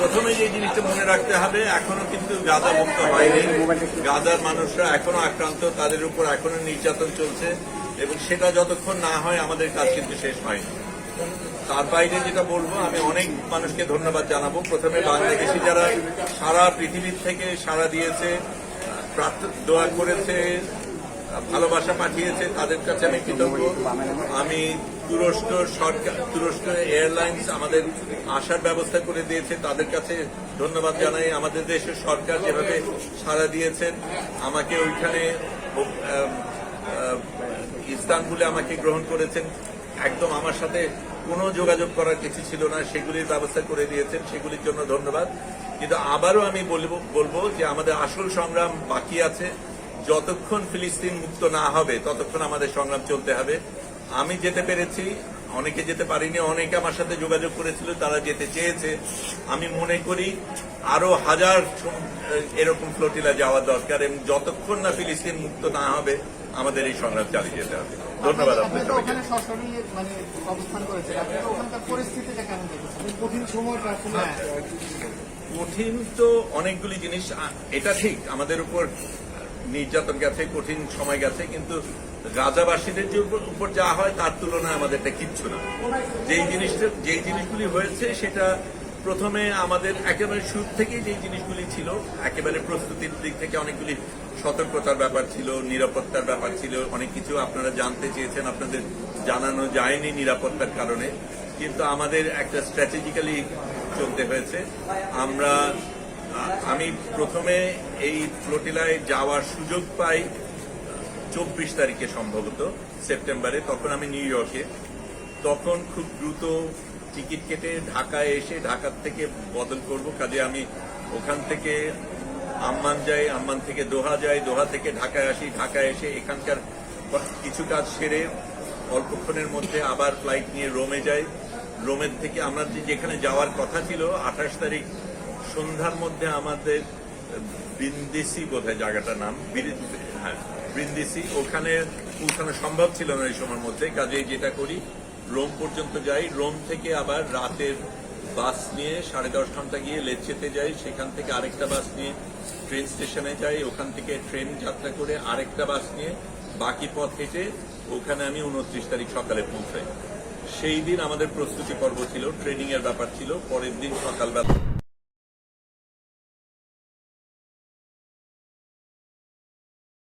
প্রথমে যে জিনিসটা মনে রাখতে হবে, এখনও কিন্তু গাঁজা মুক্ত হয়নি। গাঁজার মানুষরা এখনও আক্রান্ত, তাদের উপর এখনও নির্যাতন চলছে এবং সেটা যতক্ষণ না হয় আমাদের কাজ কিন্তু শেষ হয়নি। তার বাইরে যেটা বলব, আমি অনেক মানুষকে ধন্যবাদ জানাব। প্রথমে বাংলাদেশি যারা সারা পৃথিবীর থেকে সারা দিয়েছে দোয়া করেছে ভালোবাসা পাঠিয়েছে, তাদের কাছে আমি কৃতজ্ঞ। আমি তুরস্ক সরকার, তুরস্ক এয়ারলাইন্স আমাদের আসার ব্যবস্থা করে দিয়েছে, তাদের কাছে ধন্যবাদ জানাই। আমাদের দেশের সরকার যেভাবে সাড়া দিয়েছেন, আমাকে ওইখানে ইস্তানবুলে আমাকে গ্রহণ করেছেন। একদম আমার সাথে কোনো যোগাযোগ করার কিছু ছিল না, সেগুলির ব্যবস্থা করে দিয়েছেন, সেগুলির জন্য ধন্যবাদ। কিন্তু আবারও আমি বলব বলব যে আমাদের আসল সংগ্রাম বাকি আছে। যতক্ষণ ফিলিস্তিন মুক্ত না হবে ততক্ষণ আমাদের সংগ্রাম চলতে হবে। আমি যেতে পেরেছি অনেকে যেতে পারিনি অনেকে আমার সাথে যোগাযোগ করেছিল তারা যেতে চেয়েছে। আমি মনে করি আরও হাজার এরকম ফ্লোটিলা যাওয়া দরকার এবং যতক্ষণ না ফিলিস্তিন মুক্ত না হবে আমাদের এই সংগ্রাম চালিয়ে যেতে হবে। ধন্যবাদ মানে আসলে কঠিন তো অনেকগুলি জিনিস এটা ঠিক আমাদের উপর নির্যাতন গেছে, কঠিন সময় গেছে, কিন্তু রাজাবাসীদের যে উপর- যা হয় তার তুলনায় আমাদেরটা কিচ্ছু না। যেই জিনিসটা যেই জিনিসগুলি হয়েছে সেটা প্রথমে আমাদের একেবারে শুরু থেকেই যেই জিনিসগুলি ছিল, একেবারে প্রস্তুতির দিক থেকে অনেকগুলি সতর্কতার ব্যাপার ছিল, নিরাপত্তার ব্যাপার ছিল, অনেক কিছু আপনারা জানতে চেয়েছেন, আপনাদের জানানো যায়নি নিরাপত্তার কারণে। কিন্তু আমাদের একটা স্ট্র্যাটেজিক্যালি চলতে হয়েছে। আমরা আমি প্রথমে এই ফ্লোটিলায় যাওয়ার সুযোগ পাই চব্বিশ তারিখে সম্ভবত, সেপ্টেম্বরে, তখন আমি নিউ ইয়র্কে। তখন খুব দ্রুত টিকিট কেটে ঢাকায় এসে ঢাকার থেকে বদল করব। কাজে আমি ওখান থেকে আম্মান যাই, আম্মান থেকে দোহা যাই, দোহা থেকে ঢাকায় আসি, ঢাকায় এসে এখানকার কিছু কাজ সেরে অল্পক্ষণের মধ্যে আবার ফ্লাইট নিয়ে রোমে যাই। রোমের থেকে আমরা যেখানে যাওয়ার কথা ছিল, আঠাশ তারিখ সন্ধ্যার মধ্যে আমাদের বিন্দিসি বোধহয় জায়গাটার নাম। হ্যাঁ বৃন্দিসি ওখানে পৌঁছানো সম্ভব ছিল না এই সময়ের মধ্যে। কাজেই যেটা করি, রোম পর্যন্ত যাই। রোম থেকে আবার রাতের বাস নিয়ে সাড়ে দশ ঘণ্টা গিয়ে লেচেতে যাই। সেখান থেকে আরেকটা বাস নিয়ে ট্রেন স্টেশনে যাই। ওখান থেকে ট্রেন যাত্রা করে আরেকটা বাস নিয়ে বাকি পথ হেঁটে ওখানে আমি উনত্রিশ তারিখ সকালে পৌঁছাই। সেই দিন আমাদের প্রস্তুতি পর্ব ছিল ট্রেনিং এর ব্যাপার ছিল। পরের দিন সকালবেলা